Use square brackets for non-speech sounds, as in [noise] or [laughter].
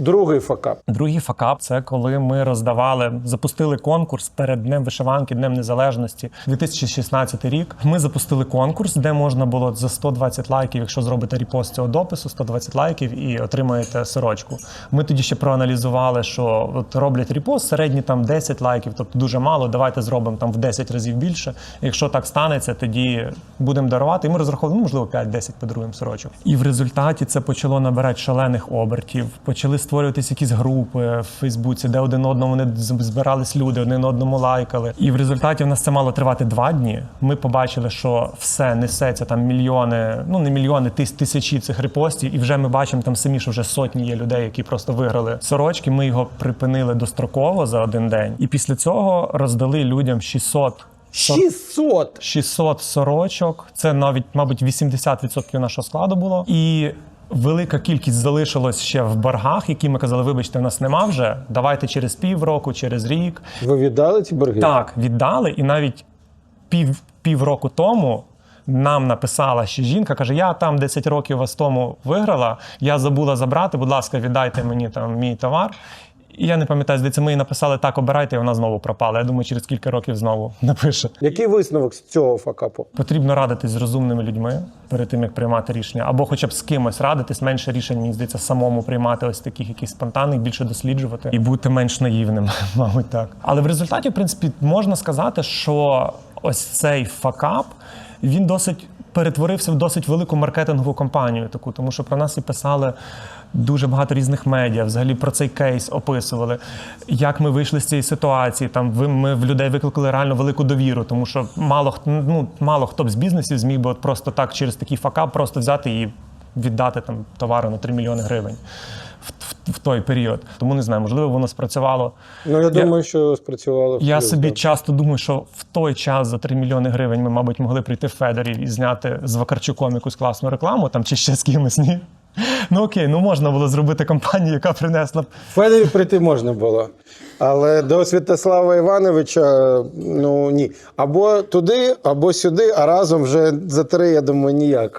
Другий факап. Другий факап це коли ми роздавали, запустили конкурс перед Днем Вишиванки, Днем Незалежності, 2016 рік. Ми запустили конкурс, де можна було за 120 лайків, якщо зробите репост цього допису, 120 лайків і отримаєте сорочку. Ми тоді ще проаналізували, що от роблять репост, середні там 10 лайків, тобто дуже мало. Давайте зробимо там в 10 разів більше. Якщо так станеться, тоді будемо дарувати. І ми розраховували, ну, можливо, 5-10 подаруємо сорочок. І в результаті це почало набирати шалених обертів. Почали створюватись якісь групи в Фейсбуці, де один одному вони збирались люди, один одному лайкали. І в результаті в нас це мало тривати два дні. Ми побачили, що все несеться там мільйони, ну не мільйони, тис- тисячі цих репостів. І вже ми бачимо там самі, що вже сотні є людей, які просто виграли сорочки. Ми його припинили достроково за один день. І після цього роздали людям 600 600! 600 сорочок. Це навіть, мабуть, 80% нашого складу було. І велика кількість залишилось ще в боргах, які ми казали, вибачте, в нас нема вже. Давайте через півроку, через рік. Ви віддали ці борги? Так, віддали, і навіть пів, півроку тому. Нам написала ще жінка, каже: Я там 10 років вас тому виграла. Я забула забрати. Будь ласка, віддайте мені там мій товар. Я не пам'ятаю, здається, ми їй написали так, обирайте, і вона знову пропала. Я думаю, через кілька років знову [laughs] напише. Який висновок з цього факапу? Потрібно радитись з розумними людьми перед тим, як приймати рішення, або хоча б з кимось радитись, менше рішень, мені здається, самому приймати ось таких якихось спонтанних, більше досліджувати і бути менш наївним, [laughs] мабуть, так. Але в результаті, в принципі, можна сказати, що ось цей факап він досить. Перетворився в досить велику маркетингову кампанію таку, тому що про нас і писали дуже багато різних медіа. Взагалі про цей кейс описували, як ми вийшли з цієї ситуації. Там ми в людей викликали реально велику довіру, тому що мало хто ну мало хто б з бізнесів зміг би от просто так через такий факап просто взяти і віддати там товару на 3 мільйони гривень в, в, в той період. Тому не знаю, можливо, воно спрацювало. Ну я думаю, що спрацювало. Я плюс, собі так. часто думаю, що в той час за 3 мільйони гривень ми, мабуть, могли прийти в Федерів і зняти з Вакарчуком якусь класну рекламу там чи ще з кимось. Ні. [laughs] Ну окей, ну можна було зробити кампанію, яка принесла Федорі прийти можна було. Але до Святослава Івановича, ну ні. Або туди, або сюди, а разом вже за три, я думаю, ніяк.